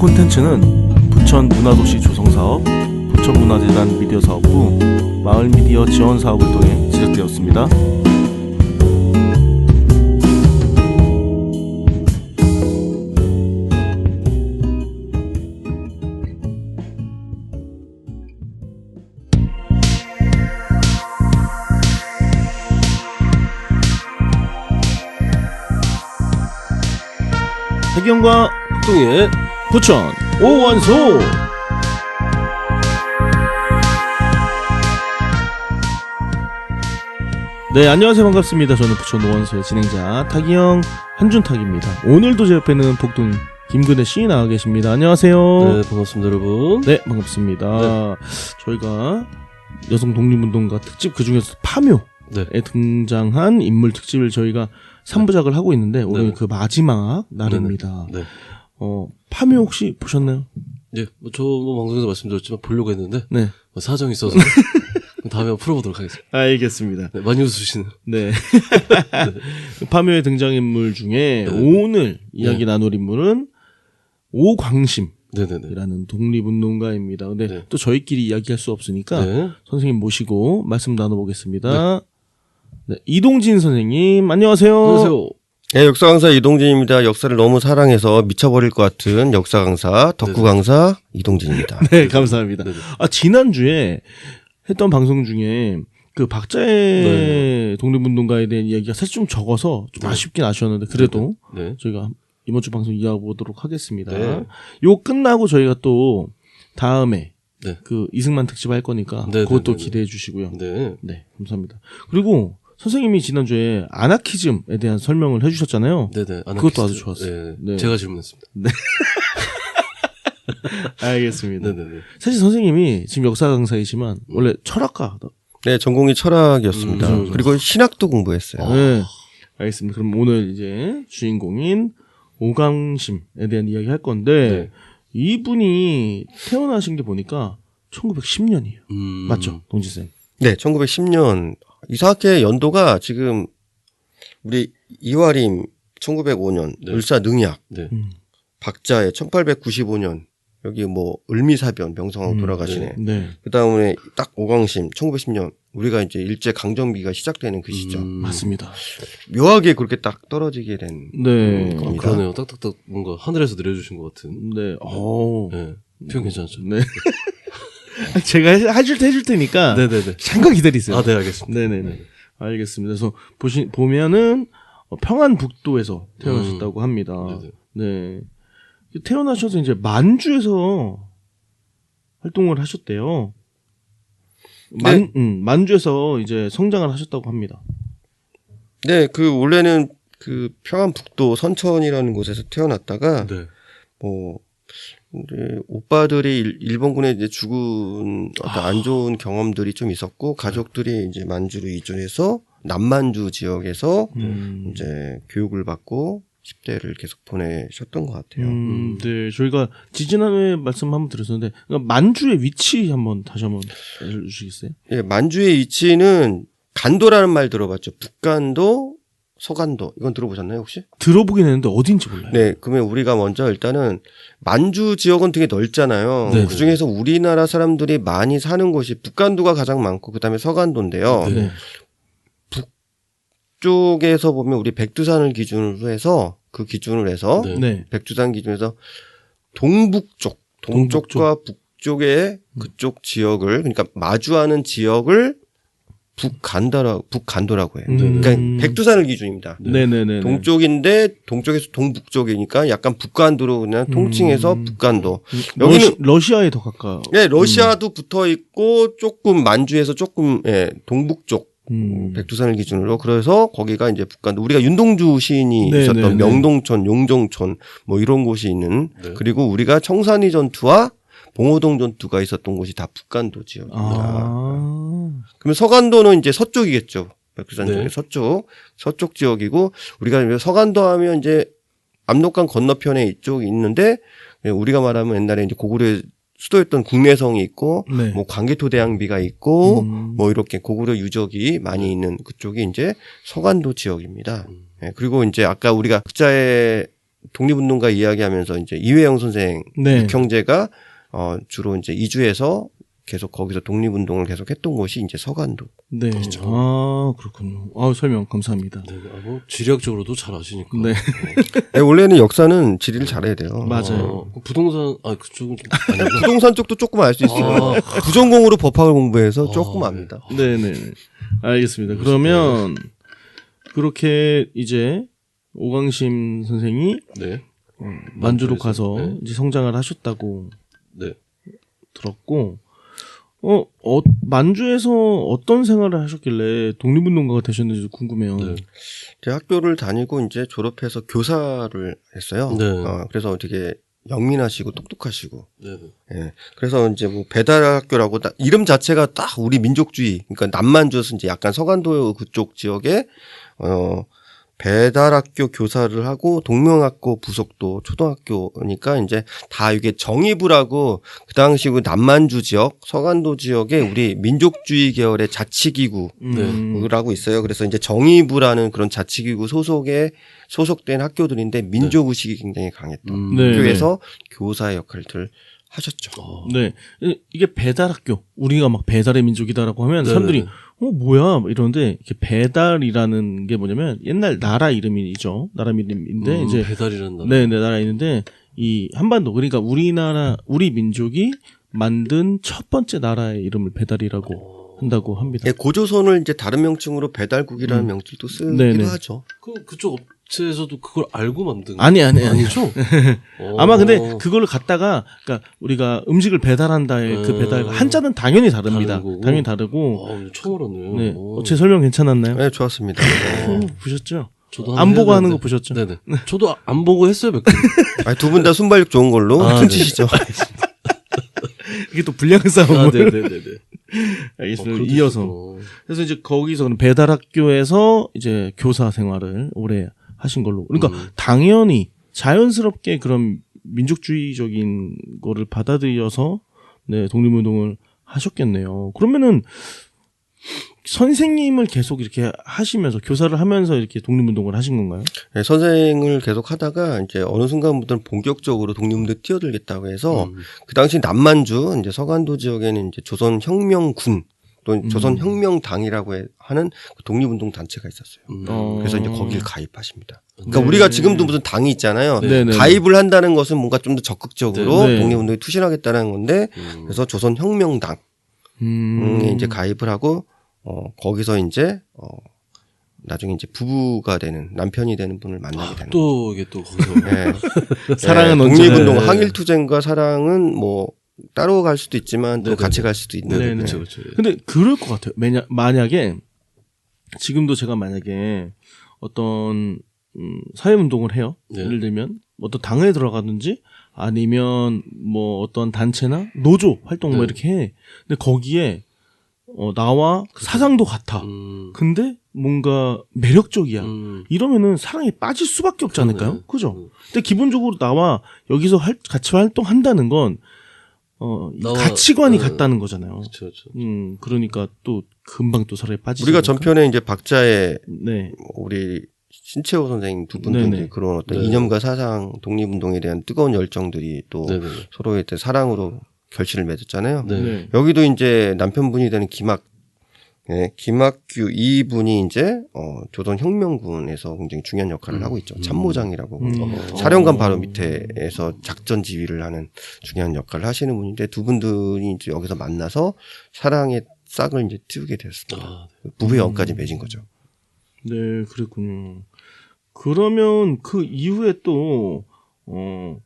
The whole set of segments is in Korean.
콘텐츠는 부천 문화도시 조성사업, 부천문화재단 미디어 사업부, 마을 미디어 지원 사업을 통해 제작되었습니다. 해경과 뚱의 부천 오원소 네 안녕하세요. 반갑습니다. 저는 부천 오원소의 진행자 타기형 한준탁입니다. 오늘도 제 옆에는 복동 김근혜 씨 나와 계십니다. 안녕하세요. 네 반갑습니다 여러분. 네 반갑습니다. 저희가 여성 독립운동가 특집 그 중에서 파묘에 네. 등장한 인물 특집을 저희가 3부작을 하고 있는데 오늘 네. 그 마지막 날입니다. 네. 어 파묘 혹시 보셨나요? 예, 뭐 저뭐 방송에서 말씀드렸지만 보려고 했는데 네. 뭐 사정이 있어서 다음에 한번 풀어보도록 하겠습니다. 알겠습니다. 네, 많이 웃으시는. 네. 파묘의 등장인물 중에 네. 오늘 이야기 나눌 인물은 오광심 이라는 네네네. 독립운동가입니다. 근데 네. 또 저희끼리 이야기할 수 없으니까 네. 선생님 모시고 말씀 나눠보겠습니다. 네. 이동진 선생님, 안녕하세요. 안녕하세요. 네, 역사 강사 이동진입니다. 역사를 너무 사랑해서 미쳐버릴 것 같은 역사 강사, 덕후 네네. 강사 이동진입니다. 네, 감사합니다. 네네. 아, 지난주에 했던 방송 중에 그 박자의 독립운동가에 대한 이야기가 사실 좀 적어서 좀 네. 아쉽긴 아쉬웠는데 그래도 네. 저희가 이번 주 방송 이어보도록 하겠습니다. 네. 요 끝나고 저희가 또 다음에 네. 그 이승만 특집 할 거니까 네, 그것도 네, 네, 기대해 주시고요. 네. 네. 감사합니다. 그리고 선생님이 지난주에 아나키즘에 대한 설명을 해주셨잖아요. 네네. 그것도 아주 좋았어요. 네. 네. 제가 질문했습니다. 알겠습니다. 네네네. 사실 선생님이 지금 역사 강사이지만 원래 철학가. 네, 전공이 철학이었습니다. 음, 음. 그리고 신학도 공부했어요. 네. 알겠습니다. 그럼 오늘 이제 주인공인 오강심에 대한 이야기 할 건데 네. 이분이 태어나신 게 보니까 1910년이에요. 음. 맞죠, 동지쌤? 네, 1910년 이사학회 연도가 지금 우리 이화림 1905년, 네. 을사 능약, 네. 음. 박자의 1895년 여기 뭐 을미사변 명성황 음, 돌아가시네. 네, 그다음에 딱 오광심 1910년 우리가 이제 일제 강점기가 시작되는 그 시점. 음. 맞습니다. 묘하게 그렇게 딱 떨어지게 된 네, 아, 겁니다. 그러네요. 딱딱딱 뭔가 하늘에서 내려주신 것 같은. 네, 어, 네. 표현 괜찮죠? 네. 제가 해- 해줄 때 해줄 테니까 네네네. 잠깐 기다리세요. 아, 네, 알겠습니다. 네네네. 알겠습니다. 그래서 보시 보면은 어, 평안북도에서 태어나셨다고 합니다. 네네. 네. 태어나셔서 이제 만주에서 활동을 하셨대요. 만, 음, 만주에서 이제 성장을 하셨다고 합니다. 네, 그 원래는 그 평안북도 선천이라는 곳에서 태어났다가 네. 뭐 오빠들이 일- 일본군에 이제 죽은 어떤 안 좋은 경험들이 좀 있었고 가족들이 이제 만주로 이주해서 남만주 지역에서 음, 이제 교육을 받고 10대를 계속 보내셨던 것 같아요. 음, 네. 저희가 지지난해 말씀 한번 드렸었는데, 그러니까 만주의 위치 한번 다시 한번 알려주시겠어요? 예, 만주의 위치는 간도라는 말 들어봤죠. 북간도, 서간도. 이건 들어보셨나요, 혹시? 들어보긴 했는데 어딘지 몰라요. 네, 그러면 우리가 먼저 일단은 만주 지역은 되게 넓잖아요. 네, 그 중에서 우리나라 사람들이 많이 사는 곳이 북간도가 가장 많고 그다음에 서간도인데요. 네. 네. 쪽에서 보면 우리 백두산을 기준으로 해서 그 기준으로 해서 네. 네. 백두산 기준에서 동북쪽, 동쪽과 북쪽의 그쪽 지역을 그러니까 마주하는 지역을 북간도라 북간도라고 해요. 음. 그러니까 백두산을 기준입니다. 네네네. 동쪽인데 동쪽에서 동북쪽이니까 약간 북간도로 그냥 통칭해서 음. 북간도. 러시, 여기는- 러시 아에 더 가까. 네, 러시아도 붙어 있고 조금 만주에서 조금 예, 동북쪽 음. 백두산을 기준으로 그래서 거기가 이제 북간도 우리가 윤동주 시인이 네, 있었던 네, 네. 명동촌, 용종촌 뭐 이런 곳이 있는 네. 그리고 우리가 청산리 전투와 봉오동 전투가 있었던 곳이 다 북간도 지역입니다. 아. 그러면 서간도는 이제 서쪽이겠죠. 백두산 네. 쪽에 서쪽, 서쪽 지역이고 우리가 서간도 하면 이제 압록강 건너편에 이쪽이 있는데 예, 우리가 말하면 옛날에 이제 고구려의 수도였던 국내성이 있고 네. 뭐 광개토대왕비가 있고 음. 뭐 이렇게 고구려 유적이 많이 있는 그쪽이 이제 서간도 지역입니다. 음. 예, 그리고 이제 아까 우리가 극자의 독립운동가 이야기하면서 이제 이회영 선생 네. 형제가 어 주로 이제 이주해서 계속 거기서 독립운동을 계속 했던 곳이 이제 서간도. 네. 아, 그렇군요. 아, 설명 감사합니다. 네, 아, 뭐 지리학적으로도 잘 아시니까. 네. 네, 원래는 역사는 지리를 잘해야 돼요. 맞아요. 어, 부동산 아 그쪽은. 부동산 쪽도 조금 알 수 있어요. 아. 부전공으로 법학을 공부해서 아, 조금 네. 압니다. 네, 네. 네. 알겠습니다. 그러면 그렇게 이제 오강심 선생이 네. 만주로 가서 네. 이제 성장을 하셨다고 네. 들었고 어, 어 만주에서 어떤 생활을 하셨길래 독립운동가가 되셨는지 궁금해요. 네. 제 학교를 다니고 이제 졸업해서 교사를 했어요. 네. 어, 그래서 되게 영민하시고 똑똑하시고. 네. 예. 그래서 이제 뭐 배달학교라고 딱 이름 자체가 딱 우리 민족주의. 그러니까 남만주에서 이제 약간 서간도 그쪽 지역에 어 배달학교 교사를 하고 동명학교 부속도 초등학교니까 이제 다 이게 정의부라고 그 당시 그 남만주 지역, 서간도 지역에 우리 민족주의 계열의 자치기구 음, 라고 있어요. 그래서 이제 정의부라는 그런 자치기구 소속에 소속된 학교들인데 민족 의식이 굉장히 강했던 음. 네. 학교에서 교사의 역할을 하셨죠. 어. 네. 이- 이게 배달학교. 우리가 막 배달의 민족이다라고 하면 네, 사람들이 네. 어 뭐야 이러는데 이게 배달이라는 게 뭐냐면 옛날 나라 이름이죠. 나라 이름인데 음, 이제 배달이라는 나라. 네, 네, 나라 있는데 이 한반도 그러니까 우리나라 우리 민족이 만든 첫 번째 나라의 이름을 배달이라고 한다고 합니다. 예, 고조선을 이제 다른 명칭으로 배달국이라는 음. 명칭도 쓰기도 네네. 하죠. 그 그쪽 업체에서도 그걸 알고 만든 아니 아니 아니. 아니죠? 어. 아마 근데 그거를 갖다가 그러니까 우리가 음식을 배달한다의 그 음. 배달 한자는 당연히 다릅니다. 다른 거고. 당연히 다르고. 어, 처음 알았네요. 네. 어. 제 설명 괜찮았나요? 네, 좋았습니다. 어, 보셨죠? 저도 안 보고 하는 거 되는데. 보셨죠? 네네. 저도 안 보고 했어요 몇 개. 두 분 다 순발력 좋은 걸로 아, 춤추시죠. 이게 또 불량 싸움을 아, 네네네네. 알겠습니다. 이어서 그래서 이제 거기서 그럼 배달 학교에서 이제 교사 생활을 오래 하신 걸로. 그러니까 음. 당연히 자연스럽게 그런 민족주의적인 거를 받아들여서 네 독립운동을 하셨겠네요. 그러면은 선생님을 계속 이렇게 하시면서 교사를 하면서 이렇게 독립운동을 하신 건가요? 네, 선생을 계속 하다가 이제 어느 순간부터는 본격적으로 독립운동 에 뛰어들겠다고 해서 음. 그 당시 남만주 이제 서간도 지역에는 이제 조선 혁명군 또 음. 조선혁명당이라고 해- 하는 그 독립운동 단체가 있었어요. 음. 어. 그래서 이제 거길 가입하십니다. 그러니까 네. 우리가 지금도 무슨 당이 있잖아요. 네, 네. 가입을 한다는 것은 뭔가 좀 더 적극적으로 네. 독립운동에 투신하겠다는 건데 음. 그래서 조선혁명당 음. 에 이제 가입을 하고 어 거기서 이제 어 나중에 이제 부부가 되는 남편이 되는 분을 만나게 되는 또 이게 또 거기서 예. 사랑은 독립운동 네. 항일투쟁과 사랑은 뭐 따로 갈 수도 있지만 또 네네네. 같이 갈 수도 있는 네네. 예. 그렇죠 그렇죠. 근데 그럴 것 같아요. 만약, 만약에 지금도 제가 만약에 어떤 음, 사회 운동을 해요. 네. 예를 들면 어떤 당에 들어가든지 아니면 뭐 어떤 단체나 노조 활동 뭐 네. 이렇게 해. 근데 거기에 어, 나와 사상도 같아. 음. 근데 뭔가 매력적이야. 음. 이러면은 사랑에 빠질 수밖에 없지 않을까요? 그러네. 그죠? 음. 근데 기본적으로 나와 여기서 할- 같이 활동한다는 건 어, 가치관이 네. 같다는 거잖아요. 그렇죠 그렇죠. 음, 그러니까 또 금방 또 사랑에 빠지지. 우리가? 전편에 이제 박자의 네. 우리 신채호 선생님 두 분도 네네. 이제 그런 어떤 네. 이념과 사상 독립운동에 대한 뜨거운 열정들이 또 네네. 서로의 때 사랑으로 결실을 맺었잖아요. 네. 네. 여기도 이제 남편분이 되는 김학 예, 김학규 이 분이 이제 어, 조선혁명군에서 굉장히 중요한 역할을 음. 하고 있죠. 음. 참모장이라고 음. 어. 사령관 바로 밑에서 작전 지휘를 하는 중요한 역할을 하시는 분인데 두 분들이 이제 여기서 만나서 사랑의 싹을 이제 틔우게 되었습니다. 아, 부부의 음. 언까지 맺은 거죠. 네, 그랬군요. 그러면 그 이후에 또, 어,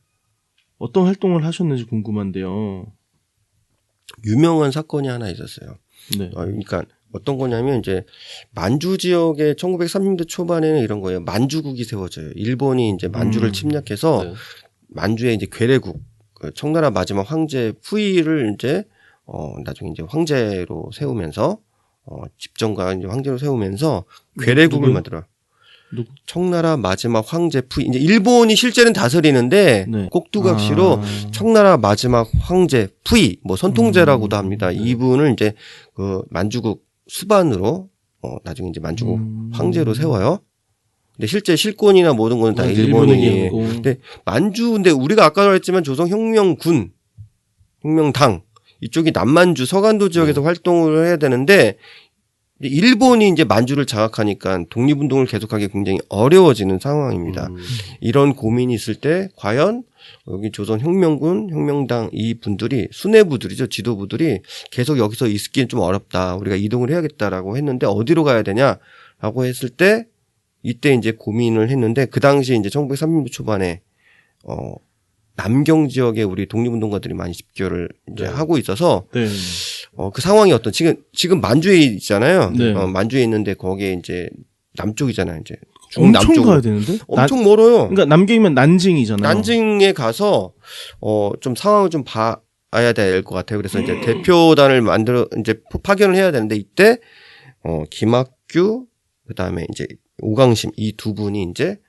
어떤 활동을 하셨는지 궁금한데요. 유명한 사건이 하나 있었어요. 네. 어, 그러니까 어떤 거냐면 이제 만주 지역에 1930대 초반에는 이런 거예요. 만주국이 세워져요. 일본이 이제 만주를 음. 침략해서 네. 만주에 이제 괴뢰국 그 청나라 마지막 황제 푸이를 이제 어 나중에 이제 황제로 세우면서 어 집정과 이제 황제로 세우면서 괴뢰국을 누구요? 만들어. 누구? 청나라 마지막 황제 푸이 이제 일본이 실제는 다스리는데 네. 꼭두각시로 아. 청나라 마지막 황제 푸이 뭐 선통제라고도 음. 합니다. 네. 이분을 이제 그 만주국 수반으로 어 나중에 이제 만주국 음. 황제로 세워요. 근데 실제 실권이나 모든 거는 다 네, 일본이. 일본이었고. 근데 만주 근데 우리가 아까도 했지만 조선 혁명군, 혁명당 이쪽이 남만주 서간도 지역에서 네. 활동을 해야 되는데 일본이 이제 만주를 장악하니까 독립운동을 계속하기 굉장히 어려워지는 상황입니다. 음. 이런 고민이 있을 때 과연 여기 조선 혁명군, 혁명당 이 분들이 수뇌부들이죠 지도부들이 계속 여기서 있기는 좀 어렵다. 우리가 이동을 해야겠다라고 했는데 어디로 가야 되냐라고 했을 때 이때 이제 고민을 했는데 그 당시 이제 1930년대 초반에 어 남경 지역에 우리 독립운동가들이 많이 집결을 이제 네. 하고 있어서 네. 어 그 상황이 어떤 지금 지금 만주에 있잖아요. 네. 어, 만주에 있는데 거기에 이제 남쪽이잖아요. 이제 중남쪽으로. 가야 되는데? 엄청 멀어요. 그러니까 남경이면 난징이잖아요. 난징에 가서 어 좀 상황을 좀 봐야 될 것 같아요. 그래서 이제 대표단을 만들어 이제 파견을 해야 되는데 이때 어 김학규 그다음에 이제 오강심 이 두 분이 이제 음.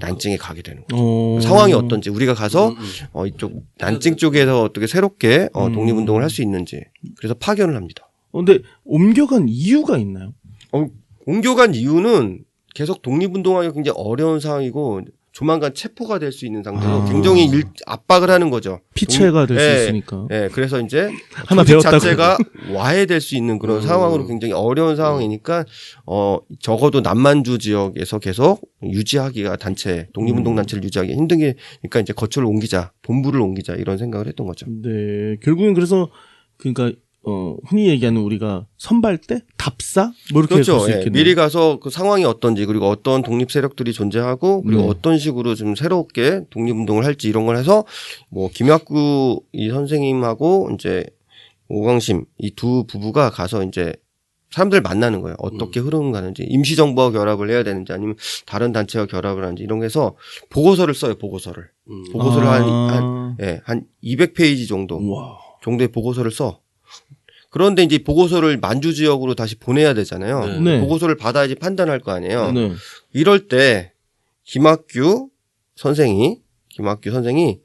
난징에 가게 되는 거예요. 어... 상황이 어떤지 우리가 가서 음, 음. 어 이쪽 난징 쪽에서 어떻게 새롭게 어 음. 독립운동을 할 수 있는지 그래서 파견을 합니다. 어, 근데 옮겨간 이유가 있나요? 옮겨간 이유는 계속 독립운동하기 굉장히 어려운 상황이고 조만간 체포가 될 수 있는 상태로 아. 굉장히 일, 압박을 하는 거죠. 피체가 될 수 예, 있으니까. 예, 그래서 이제 하나 조직 배웠다고. 자체가 와해될 수 있는 그런 음. 상황으로 굉장히 어려운 상황이니까 어 적어도 남만주 지역에서 계속 유지하기가 단체 독립운동 음. 단체를 유지하기 힘든 게 그러니까 이제 거처를 옮기자 본부를 옮기자 이런 생각을 했던 거죠. 네. 결국엔 그래서 그러니까 어 흔히 얘기하는 우리가 선발대, 답사 뭐 이렇게 그렇죠. 볼수 예, 있겠네요. 미리 가서 그 상황이 어떤지 그리고 어떤 독립 세력들이 존재하고 그리고 네. 어떤 식으로 좀 새롭게 독립 운동을 할지 이런 걸 해서 뭐 김학구 이 선생님하고 이제 오광심 이 두 부부가 가서 이제 사람들 만나는 거예요. 어떻게 흐름 가는지 임시 정부와 결합을 해야 되는지 아니면 다른 단체와 결합을 하는지 이런 거 해서 보고서를 써요. 보고서를 음. 보고서를 한, 아. 한, 예, 한 200페이지 정도 우와. 정도의 보고서를 써. 그런데 이제 보고서를 만주 지역으로 다시 보내야 되잖아요. 네. 네. 보고서를 받아야지 판단할 거 아니에요. 네. 이럴 때 김학규 선생이 김학규 선생이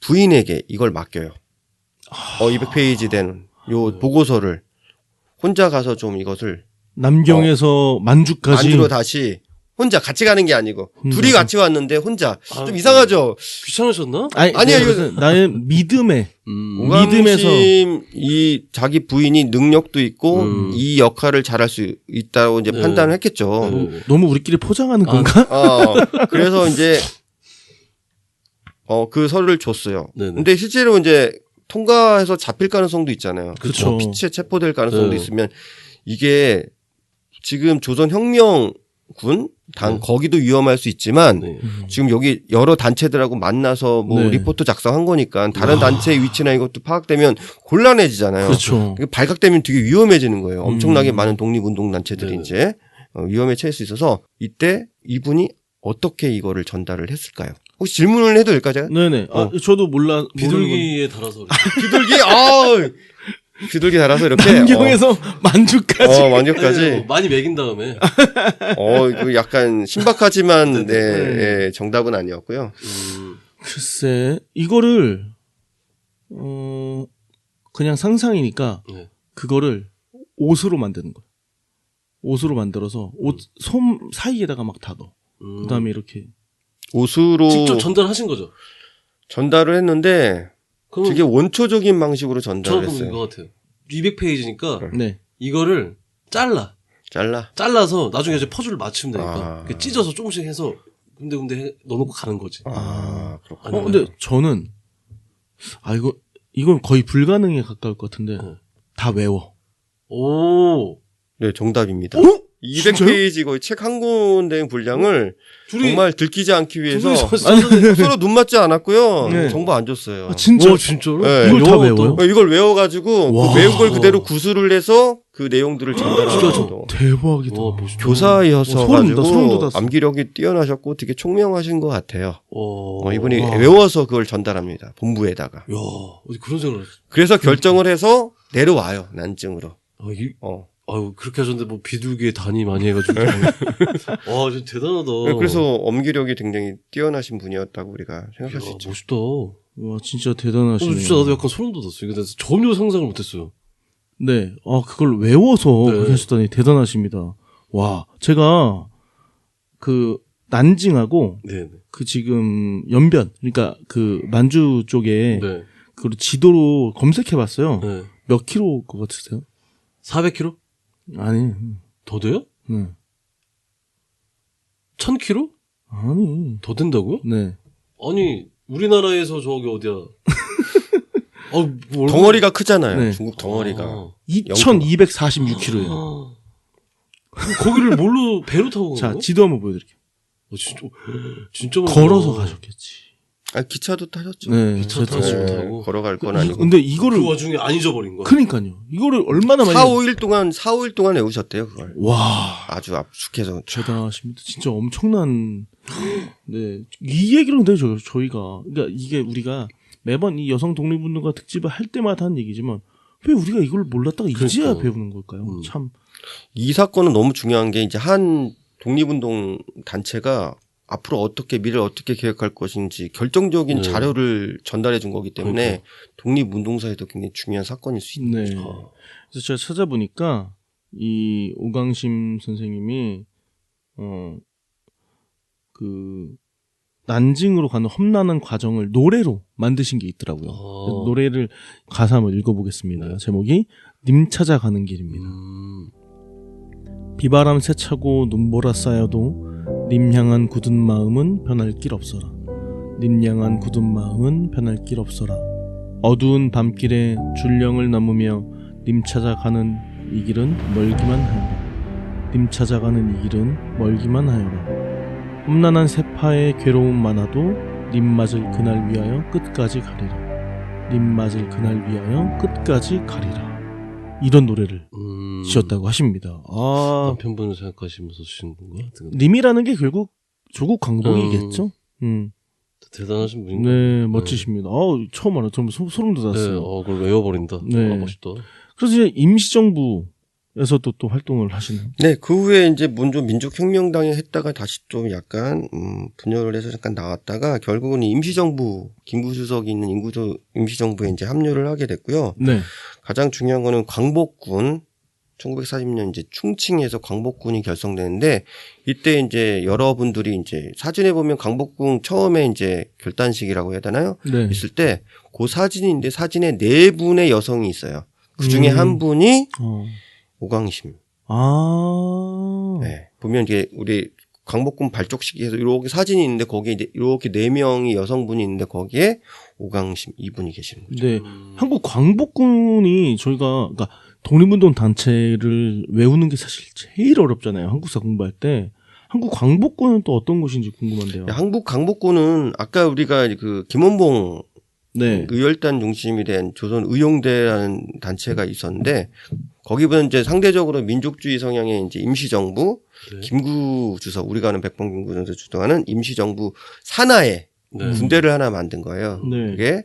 부인에게 이걸 맡겨요. 어 200페이지 된요 네. 보고서를 혼자 가서 좀 이것을 남경에서 만주까지 만주로 다시 혼자 같이 가는 게 아니고 혼자서. 둘이 같이 왔는데 혼자 아, 좀 이상하죠. 귀찮으셨나? 아니, 아니에요, 내가 이거- 무슨- 나는 믿음에 음. 믿음에서. 오감심 이 자기 부인이 능력도 있고 음. 이 역할을 잘할 수 있다고 이제 네. 판단을 했겠죠. 네. 너무 우리끼리 포장하는 아, 건가? 어, 그래서 이제 어 그 서류를 줬어요. 네네. 근데 실제로 이제 통과해서 잡힐 가능성도 있잖아요. 그쵸. 뭐 피치에 체포될 가능성도 네. 있으면 이게 지금 조선 혁명 군 당 네. 거기도 위험할 수 있지만 네. 지금 여기 여러 단체들하고 만나서 뭐 네. 리포트 작성한 거니까 다른 아. 단체의 위치나 이것도 파악되면 곤란해지잖아요. 그렇죠. 발각되면 되게 위험해지는 거예요. 엄청나게 음. 많은 독립운동 단체들이 네네. 이제 어, 위험에 처할 수 있어서 이때 이분이 어떻게 이거를 전달을 했을까요? 혹시 질문을 해도 될까요? 제가? 네네. 아, 어. 저도 몰라. 비둘기에 달아서 비둘기, 아 비둘기 달아서 이렇게. 건. 남경에서 만주까지. 어, 어, 완전까지. 네, 많이 먹인 다음에 어, 이거 약간 신박하지만, 네, 네네. 예, 정답은 아니었고요. 음. 글쎄, 이거를, 어, 그냥 상상이니까, 네. 그거를 옷으로 만드는 거야. 옷으로 만들어서, 옷, 솜 사이에다가 막 다 넣어. 음. 그 다음에 이렇게. 옷으로 직접 전달하신 거죠? 전달을 했는데, 되게 원초적인 방식으로 저는 전달을 그럼 했어요. 이거 같아요. 200페이지니까 네. 이거를 잘라. 잘라. 잘라서 나중에 이제 퍼즐을 맞추면 되니까 아. 찢어서 조금씩 해서 근데 근데 해- 넣어놓고 가는 거지. 아, 그렇구나. 어, 근데 저는, 아, 이거, 이건 거의 불가능에 가까울 것 같은데, 네. 다 외워. 오. 네, 정답입니다. 어? 200페이지 거의 책 한 권의 분량을 둘이 정말 들키지 않기 위해서 둘이 썼는데 서로 눈 맞지 않았고요. 네. 정보 안 줬어요. 아, 진짜. 와, 진짜로? 네. 이걸 다 영어도 외워요? 어, 이걸 외워가지고 와. 그 외운 걸 그대로 구술을 해서 그 내용들을 전달하는 정도. 대박이다. 와, 멋있다. 교사여서 어, 소름 돋아, 소름 가지고 돋았어. 암기력이 뛰어나셨고 되게 총명하신 것 같아요. 와. 어, 이분이 와. 외워서 그걸 전달합니다. 본부에다가. 야, 어디 그런 생각을. 그래서 결정을 해서 내려와요. 난증으로. 아, 이, 어. 아유, 그렇게 하셨는데 뭐 비둘기에 단이 많이 해가지고. 와, 진짜 대단하다. 네, 그래서 엄기력이 굉장히 뛰어나신 분이었다고 우리가 생각할 수 야, 있죠. 멋있다. 어, 와, 진짜 대단하시네. 진짜 나도 약간 소름 돋았어. 이거 내가 전혀 상상을 못했어요. 네. 아, 그걸 외워서 네. 그렇게 하셨다니 대단하십니다. 와, 제가 그 난징하고 네, 네. 그 지금 연변 그러니까 그 만주 쪽에 네. 그 지도로 검색해봤어요. 네. 몇 킬로 것 같으세요? 400km? 아니, 더 돼요? 네. 1000km? 아니, 더 된다고요? 네. 아니, 우리나라에서 저기 어디야? 아, 뭐 덩어리가 크잖아요. 네. 중국 덩어리가. 아. 2,246킬로예요. 아. 거기를 뭘로 배로 타고 간 자? 지도 한번 보여드릴게요. 어, 진짜 진짜. 걸어서 가셨겠지. 아, 기차도 타셨죠. 네, 기차 저- 타시고 네, 타고. 걸어갈 건 이- 아니고. 근데 이거를 그 와중에 안 잊어버린 거야. 그러니까요. 이거를 얼마나 많이 4, 5일 동안 4, 5일 동안 외우셨대요, 그걸. 와 아주 압축해서. 대단하십니다. 진짜 엄청난 네. 이 얘기를 근데 저, 저희가 그러니까 이게 우리가 매번 이 여성 독립운동가 특집을 할 때마다 하는 얘기지만 왜 우리가 이걸 몰랐다가 이제야 그러니까. 배우는 걸까요? 음. 참 이 사건은 너무 중요한 게 이제 한 독립운동 단체가 앞으로 어떻게 미래를 어떻게 계획할 것인지 결정적인 네. 자료를 전달해 준 거기 때문에 그러니까. 독립운동사에도 굉장히 중요한 사건일 수 있는 네. 거죠. 그래서 제가 찾아보니까 이 오강심 선생님이 어그 난징으로 가는 험난한 과정을 노래로 만드신 게 있더라고요. 아. 노래를 가사 한번 읽어보겠습니다. 네. 제목이 님 찾아가는 길입니다. 음. 비바람 세차고 눈보라 쌓여도 님 향한 굳은 마음은 변할 길 없어라. 님 향한 굳은 마음은 변할 길 없어라. 어두운 밤길에 줄령을 넘으며 님 찾아가는 이 길은 멀기만 하여라. 님 찾아가는 이 길은 멀기만 하여라. 험난한 세파의 괴로움 많아도 님 맞을 그날 위하여 끝까지 가리라. 님 맞을 그날 위하여 끝까지 가리라. 이런 노래를 음. 지었다고 하십니다. 아, 남편분을 생각하시면서 주신 건가? 님이라는 게 결국 조국 광복이겠죠? 음. 대단하신 분인가? 네, 멋지십니다. 아, 처음 알아. 좀 소, 소름 네, 돋았어요. 어, 그걸 외워버린다. 네. 아, 멋있다. 그래서 이제 임시정부 에서도 또 활동을 하시는. 네, 그 후에 이제 문조 민족혁명당에 했다가 다시 좀 약간 음, 분열을 해서 잠깐 나왔다가 결국은 임시정부 김구 주석이 있는 인구조 임시정부에 이제 합류를 하게 됐고요. 네. 가장 중요한 거는 광복군 1940년 이제 충칭에서 광복군이 결성되는데 이때 이제 여러분들이 이제 사진에 보면 광복군 처음에 이제 결단식이라고 해야 되나요? 네. 있을 때 그 사진인데 사진에 네 분의 여성이 있어요. 그 중에 음. 한 분이 어. 오광심. 아. 네. 보면 이제 우리 광복군 발족식에서 이렇게 사진이 있는데 거기에 이제 이렇게 네 명이 여성분이 있는데 거기에 오광심 이분이 계시는 거죠. 네. 음. 한국 광복군이 저희가, 그러니까 독립운동 단체를 외우는 게 사실 제일 어렵잖아요. 한국사 공부할 때. 한국 광복군은 또 어떤 곳인지 궁금한데요. 한국 광복군은 아까 우리가 그 김원봉 네. 의열단 중심이 된 조선 의용대라는 단체가 있었는데 거기 보면 이제 상대적으로 민족주의 성향의 이제 임시정부 네. 김구 주석 우리가 아는 백범 김구 전서 주도하는 임시정부 산하에 네. 군대를 하나 만든 거예요. 네. 그게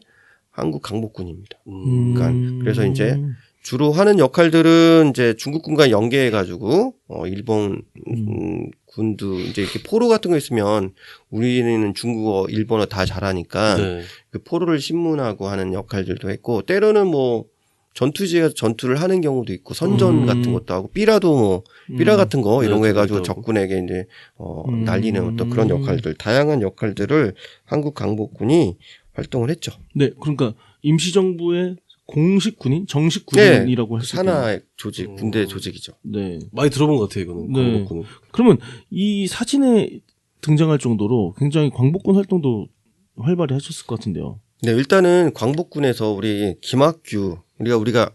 한국 광복군입니다. 음. 그러니까 그래서 이제 주로 하는 역할들은 이제 중국군과 연계해 가지고 어 일본 음, 군도 이제 이렇게 포로 같은 거 있으면 우리는 중국어, 일본어 다 잘하니까 네. 그 포로를 신문하고 하는 역할들도 했고 때로는 뭐 전투지에서 전투를 하는 경우도 있고 선전 음. 같은 것도 하고 삐라도 뭐 삐라 같은 거 이런 네, 거 해가지고 그러기도 하고. 적군에게 이제 어 음. 날리는 어떤 그런 역할들 다양한 역할들을 한국 강복군이 활동을 했죠. 네, 그러니까 임시정부의 공식 군인, 정식 네, 군인이라고 할수 있겠네요. 산하 조직 군대 음. 조직이죠. 네. 많이 들어본 것 같아요, 이거는. 네. 광복군은. 그러면 이 사진에 등장할 정도로 굉장히 광복군 활동도 활발히 하셨을 것 같은데요. 네, 일단은 광복군에서 우리 김학규 우리가 우리가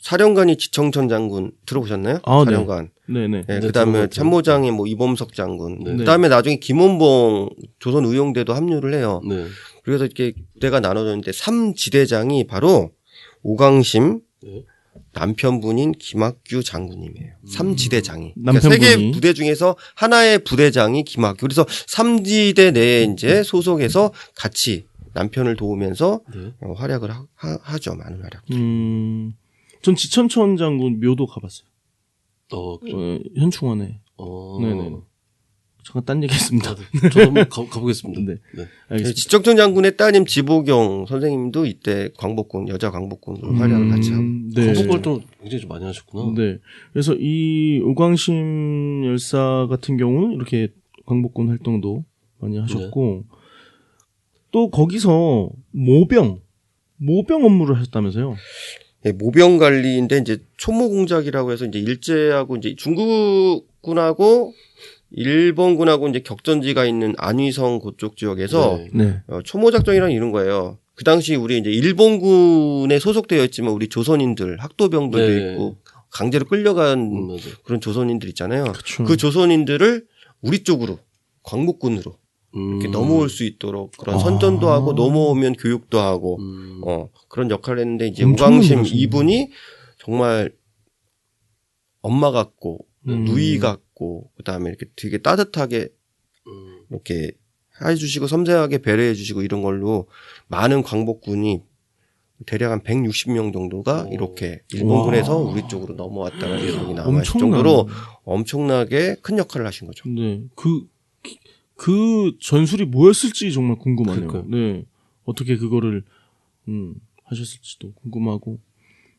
사령관이 지청천 장군 들어보셨나요? 아, 네. 사령관. 네 네. 네, 네, 그다음에 들어봤죠. 참모장이 뭐 이범석 장군. 네. 그다음에 나중에 김원봉 조선 의용대도 합류를 해요. 네. 그래서 이렇게 부대가 나눠졌는데 삼지대장이 바로 오강심 네. 남편분인 김학규 장군님이에요. 음. 삼지대장이. 남편분이. 그러니까 세개 부대 중에서 하나의 부대장이 김학규. 그래서 삼지대 내에 이제 소속해서 같이 남편을 도우면서 네. 어, 활약을 하, 하, 죠 많은 활약. 음, 전 지천천 장군 묘도 가봤어요. 어, 그- 어, 현충원에. 어. 네네. 잠깐 딴 얘기했습니다. 저도 한번 가, 가보겠습니다. 네. 네. 알겠습니다. 지적전 장군의 따님 지보경 선생님도 이때 광복군 여자 광복군 활약을 같이 하고. 음, 네. 광복 활동 굉장히 좀 많이 하셨구나. 네. 그래서 이 오광심 열사 같은 경우는 이렇게 광복군 활동도 많이 네. 하셨고 또 거기서 모병 모병 업무를 하셨다면서요? 예, 모병 관리인데 이제 초모 공작이라고 해서 이제 일제하고 이제 중국군하고 일본군하고 이제 격전지가 있는 안위성 그쪽 지역에서 네. 네. 어, 초모 작전이라는 이런 거예요. 그 당시 우리 이제 일본군에 소속되어 있지만 우리 조선인들 학도병들도 네. 있고 강제로 끌려간 음. 그런 조선인들 있잖아요. 그쵸. 그 조선인들을 우리 쪽으로 광복군으로 음. 이렇게 넘어올 수 있도록 그런 아. 선전도 하고 넘어오면 교육도 하고 음. 어 그런 역할을 했는데 이제 우광심. 이분이 정말 엄마 같고 음. 누이 같고 그다음에 이렇게 되게 따뜻하게 음. 이렇게 해주시고 섬세하게 배려해주시고 이런 걸로 많은 광복군이 대략 한 160명 정도가 오. 이렇게 일본군에서 와. 우리 쪽으로 넘어왔다는 기록이 남아 있을 엄청난 정도로 엄청나게 큰 역할을 하신 거죠. 네. 그, 그 전술이 뭐였을지 정말 궁금하네요. 그러니까요. 네. 어떻게 그거를, 음, 하셨을지도 궁금하고.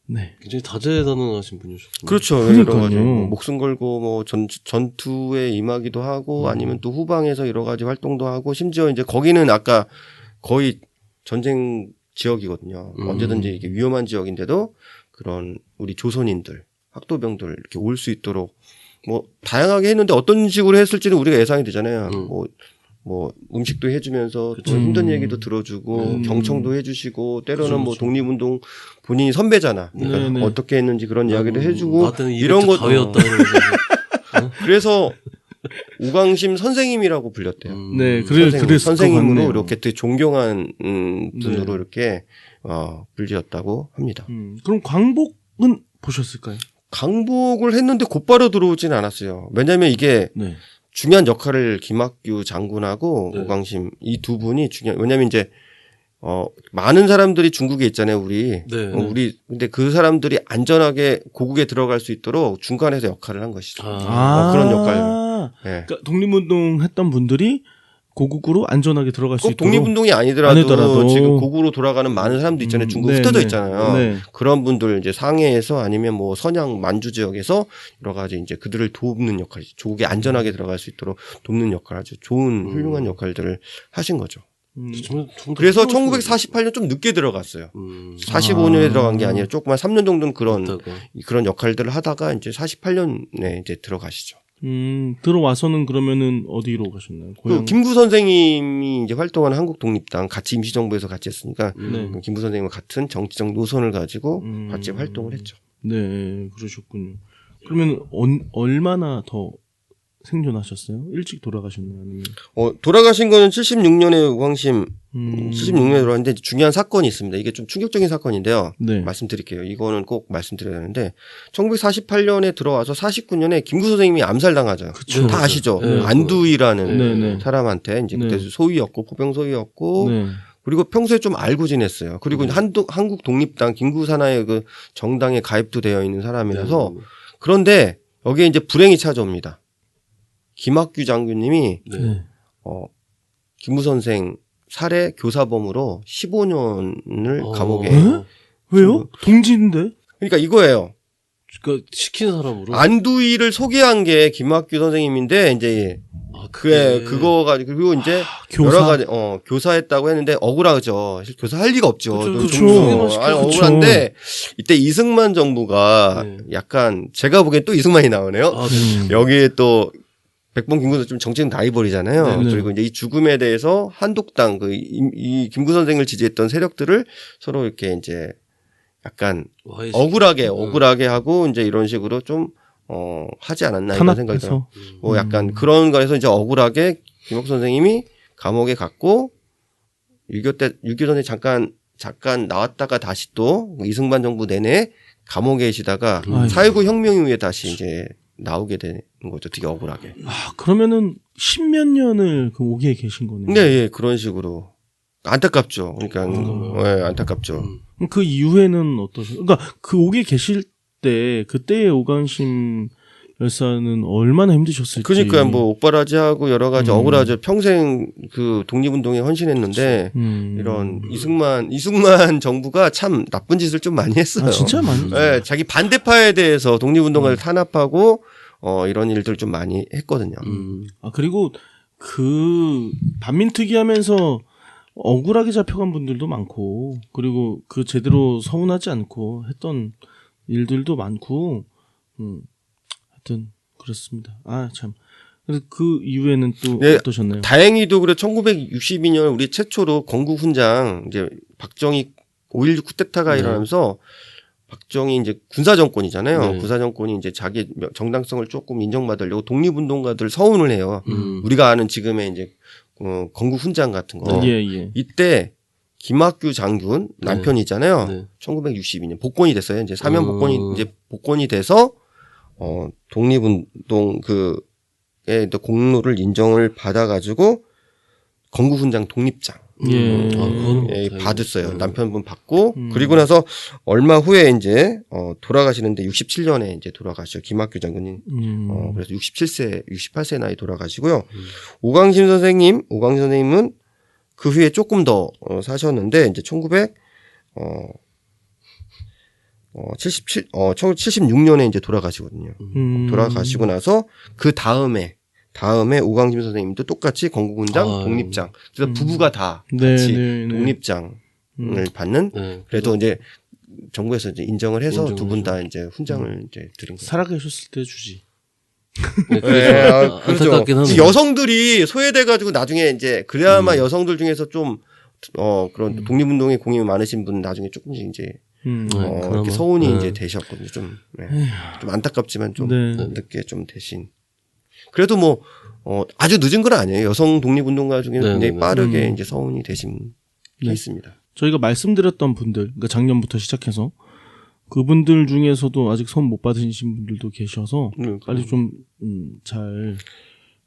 네. 굉장히 다재다능하신 분이셨군요. 그렇죠. 그러니까요. 여러 가지 뭐 목숨 걸고 뭐 전, 전투에 임하기도 하고 음. 아니면 또 후방에서 여러 가지 활동도 하고 심지어 이제 거기는 아까 거의 전쟁 지역이거든요. 음. 언제든지 이게 위험한 지역인데도 그런 우리 조선인들 학도병들 이렇게 올 수 있도록 뭐 다양하게 했는데 어떤 식으로 했을지는 우리가 예상이 되잖아요. 음. 뭐, 뭐 음식도 해주면서. 또 힘든 음. 얘기도 들어주고 음. 경청도 해주시고 때로는 그쵸, 뭐 그쵸. 독립운동 본인이 선배잖아. 그러니까 네네. 어떻게 했는지 그런 이야기도 음, 해주고 나한테는 이런 것- 이러면서. 그래서 우광심 선생님이라고 불렸대요. 음. 네, 그래- 선생님, 선생님으로. 이렇게 되게 존경한 음, 분으로 네. 이렇게 어, 불리었다고 합니다. 음, 그럼 광복은 보셨을까요? 강복을 했는데 곧바로 들어오진 않았어요. 왜냐하면 이게 네. 중요한 역할을 김학규 장군하고 네. 우광심 이 두 분이 중요한. 왜냐하면 이제 어 많은 사람들이 중국에 있잖아요, 우리. 네. 어, 우리 근데 그 사람들이 안전하게 고국에 들어갈 수 있도록 중간에서 역할을 한 것이죠. 아. 어, 그런 역할을. 예. 그러니까 독립운동 했던 분들이 고국으로 안전하게 들어갈 수꼭 있도록 독립운동이 아니더라도, 아니더라도. 지금 고국으로 돌아가는 많은 사람도 있잖아요. 음, 중국 네, 흩어져 네. 있잖아요. 네. 그런 분들 이제 상해에서 아니면 뭐 선양 만주 지역에서 여러 가지 이제 그들을 돕는 역할, 조국에 안전하게 들어갈 수 있도록 돕는 역할 아주 좋은 음. 훌륭한 역할들을 하신 거죠. 음, 그래서 훌륭하시네요. 1948년 좀 늦게 들어갔어요. 음. 45년에 아. 들어간 게 아니라 조금 한 3년 정도는 그런 그렇다고. 그런 역할들을 하다가 이제 48년에 이제 들어가시죠. 음, 들어와서는 그러면은 어디로 가셨나요? 그 고향. 김구 선생님이 이제 활동하는 한국 독립당 같이 임시정부에서 같이 했으니까 네. 그 김구 선생님과 같은 정치적 노선을 가지고 음. 같이 활동을 했죠. 네, 그러셨군요. 그러면 언- 얼마나 더 생존하셨어요? 일찍 돌아가셨나요? 아니면 어, 돌아가신 거는 76년에 우광심 음, 76년에 돌아갔는데 중요한 사건이 있습니다. 이게 좀 충격적인 사건인데요. 네. 말씀드릴게요. 이거는 꼭 말씀드려야 되는데 1948년에 들어와서 49년에 김구 선생님이 암살당하죠. 그쵸. 다 아시죠? 네, 안두희라는 네, 네. 사람한테 이제 그때 네. 소위였고 포병 소위였고 네. 그리고 평소에 좀 알고 지냈어요. 그리고 한도, 한국 독립당 김구 산하의 그 정당에 가입도 되어 있는 사람이라서 네. 그런데 여기에 이제 불행이 찾아옵니다. 김학규 장군님이 네. 네. 어, 김구 선생 살해 교사범으로 15년을 어. 감옥에 에? 왜요? 동지인데? 그러니까 이거예요. 그러니까 시킨 사람으로. 안두희를 소개한 게 김학규 선생님인데 이제 아, 그게 그거 가지고 그리고 이제 교사. 여러 가지 어 교사했다고 했는데 억울하죠. 교사 할 리가 없죠. 아니, 그쵸. 억울한데 이때 이승만 정부가 네. 약간 제가 보기엔 또 이승만이 나오네요. 아, 네. 음. 여기에 또 백범 김구도 좀 정치는 다 해버리잖아요. 네, 네. 그리고 이제 이 죽음에 대해서 한독당 그이 김구 선생을 지지했던 세력들을 서로 이렇게 이제 약간 와해 억울하게 시키고. 억울하게 하고 이제 이런 식으로 좀 어, 하지 않았나 이런 생각이 들어요. 음. 뭐 약간 음. 그런 거에서 이제 억울하게 김옥 선생님이 감옥에 갔고 6.25 때, 6.25 전에 잠깐, 잠깐 나왔다가 다시 또 이승만 정부 내내 감옥에 계시다가 아이고. 4.19 혁명 이후에 다시 이제 나오게 되는 거죠. 되게 억울하게. 아, 그러면은 십몇 년을 그 오기에 계신 거네요. 네, 예, 그런 식으로. 안타깝죠. 그러니까, 안타까워요. 예, 안타깝죠. 음. 그 이후에는 어떠세요? 그러니까 그 오기에 계실 때 그때의 오간심 열사는 얼마나 힘드셨을지. 그러니까 뭐 옥바라지하고 여러 가지 음. 억울하죠. 평생 그 독립운동에 헌신했는데 음. 이런 이승만 이승만 정부가 참 나쁜 짓을 좀 많이 했어요. 아, 진짜 많이. 예, 자기 반대파에 대해서 독립운동을 음. 탄압하고 어 이런 일들 좀 많이 했거든요. 음. 아 그리고 그 반민특위 하면서 억울하게 잡혀간 분들도 많고 그리고 그 제대로 서운하지 않고 했던 일들도 많고 음 하여튼 그렇습니다. 아 참. 그 이후에는 또 네, 어떠셨나요? 다행히도 그래 1962년 우리 최초로 건국 훈장 이제 박정희 5.16 쿠데타가 네. 일어나면서 박정희 이제 군사 정권이잖아요. 네. 군사 정권이 이제 자기 정당성을 조금 인정받으려고 독립운동가들 서운을 해요. 음. 우리가 아는 지금의 이제 어, 건국 훈장 같은 거. 예 예. 이때 김학규 장군 남편이잖아요. 네. 1962년 복권이 됐어요. 이제 사면 음. 복권이 이제 복권이 돼서 어 독립운동 그의 또 공로를 인정을 받아가지고 건국훈장 독립장 예. 아, 그거는 예, 다행이네. 받았어요. 네. 남편분 받고 음. 그리고 나서 얼마 후에 이제 어 돌아가시는데 67년에 이제 돌아가시죠. 김학규 장군님. 음. 어 그래서 67세, 68세 나이 돌아가시고요. 음. 오광심 선생님, 오광심 선생님은 그 후에 조금 더 어, 사셨는데 이제 1900 어, 어 77, 어 1976년에 이제 돌아가시거든요. 음. 돌아가시고 나서 그 다음에 다음에 오광심 선생님도 똑같이 건국훈장, 아, 독립장. 그래서 음. 부부가 다 네, 같이 네, 네. 독립장을 음. 받는 네. 그래도 이제 정부에서 이제 인정을 해서 두 분 다. 이제 훈장을 이제 드린 거죠. 살아계셨을 때 주지. 네, 예, 그래서 아, 아, 그렇죠. 여성들이 소외돼가지고 나중에 이제 그래야만 음. 여성들 중에서 좀 어 그런 음. 독립운동에 공이 많으신 분 나중에 조금씩 이제 음. 네. 어, 서운이 네. 이제 되셨거든요. 좀, 네. 좀 안타깝지만 좀 네. 늦게 좀 대신 그래도 뭐 어, 아주 늦은 건 아니에요. 여성 독립운동가 중에 네, 굉장히 네, 네. 빠르게 음. 이제 서운이 되신 게 네. 있습니다. 저희가 말씀드렸던 분들, 그러니까 작년부터 시작해서 그분들 중에서도 아직 손 못 받으신 분들도 계셔서 음, 빨리 좀, 음, 잘,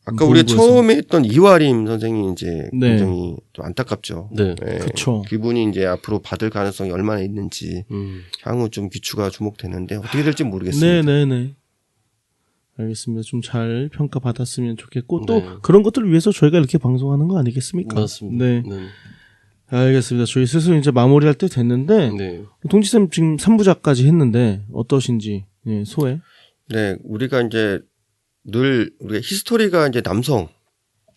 아까 우리 본부에서. 처음에 했던 이화림 선생이 이제 네. 굉장히 좀 안타깝죠. 네. 네. 그쵸. 그분이 이제 앞으로 받을 가능성이 얼마나 있는지 음. 향후 좀 귀추가 주목되는데 어떻게 될지 모르겠습니다. 네네네. 알겠습니다. 좀 잘 평가 받았으면 좋겠고, 또 네. 그런 것들을 위해서 저희가 이렇게 방송하는 거 아니겠습니까? 맞습니다. 네. 네. 알겠습니다. 저희 슬슬 이제 마무리할 때 됐는데, 네. 동지쌤 지금 3부작까지 했는데, 어떠신지, 예, 소회? 네, 우리가 이제 늘 우리가 히스토리가 이제 남성의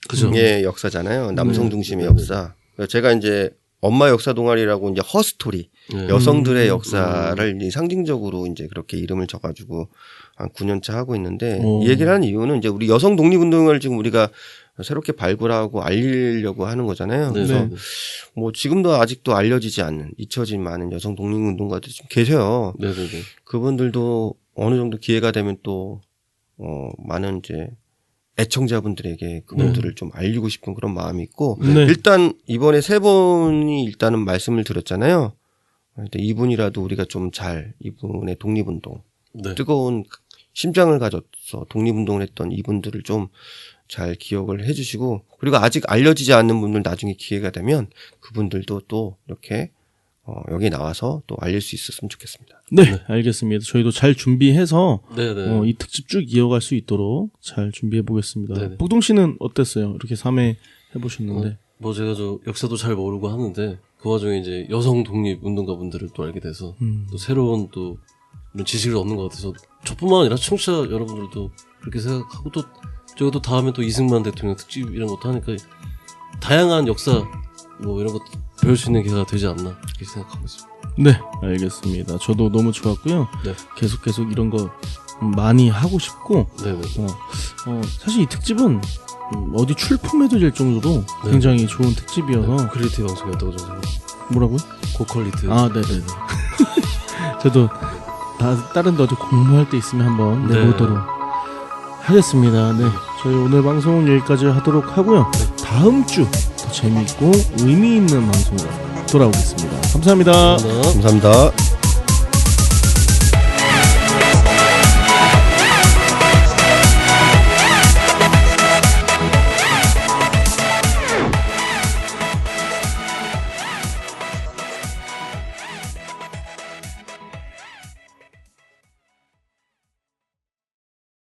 그죠. 역사잖아요. 남성 네. 중심의 네, 네. 역사. 그래서 제가 이제 엄마 역사 동아리라고 이제 허스토리 네. 여성들의 음. 역사를 이제 상징적으로 이제 그렇게 이름을 적어가지고 한 9년차 하고 있는데 오. 이 얘기를 하는 이유는 이제 우리 여성 독립운동을 지금 우리가 새롭게 발굴하고 알리려고 하는 거잖아요. 네. 그래서 네. 뭐 지금도 아직도 알려지지 않는 잊혀진 많은 여성 독립운동가들이 좀 계세요. 네. 그분들도 어느 정도 기회가 되면 또, 어, 많은 이제 애청자분들에게 그분들을 좀 알리고 싶은 그런 마음이 있고, 네. 일단 이번에 세 분이 일단은 말씀을 드렸잖아요. 일단 이분이라도 우리가 좀 잘 이분의 독립운동, 네. 뜨거운 심장을 가져서 독립운동을 했던 이분들을 좀 잘 기억을 해주시고, 그리고 아직 알려지지 않는 분들 나중에 기회가 되면 그분들도 또 이렇게 어, 여기 나와서 또 알릴 수 있었으면 좋겠습니다. 네, 알겠습니다. 저희도 잘 준비해서, 네. 네. 어, 이 특집 쭉 이어갈 수 있도록 잘 준비해 보겠습니다. 네네. 복동 씨는 어땠어요? 이렇게 3회 해보셨는데. 뭐 제가 저 역사도 잘 모르고 하는데 그 와중에 이제 여성 독립 운동가 분들을 또 알게 돼서 음. 또 새로운 또 이런 지식을 얻는 것 같아서 저뿐만 아니라 청취자 여러분들도 그렇게 생각하고 또 저희가 또 다음에 또 이승만 대통령 특집 이런 것도 하니까 다양한 역사 뭐 이런 것 배울 수 있는 기회가 되지 않나 그렇게 생각하고 있습니다. 네, 알겠습니다. 저도 너무 좋았고요. 네. 계속 계속 이런 거 많이 하고 싶고, 네네. 어, 어, 사실 이 특집은 음, 어디 출품해도 될 정도로 네. 굉장히 좋은 특집이어서 퀄리티 방송이었다고 저는 생각합니다. 뭐라고요? 고퀄리티. 아, 네네네. 저도 다, 다른 데 어디 공모할 때 있으면 한번 네. 내보도록 하겠습니다. 네, 저희 오늘 방송은 여기까지 하도록 하고요. 다음 주더 재미있고 의미 있는 방송으로 돌아오겠습니다. 감사합니다. 감사합니다. 감사합니다.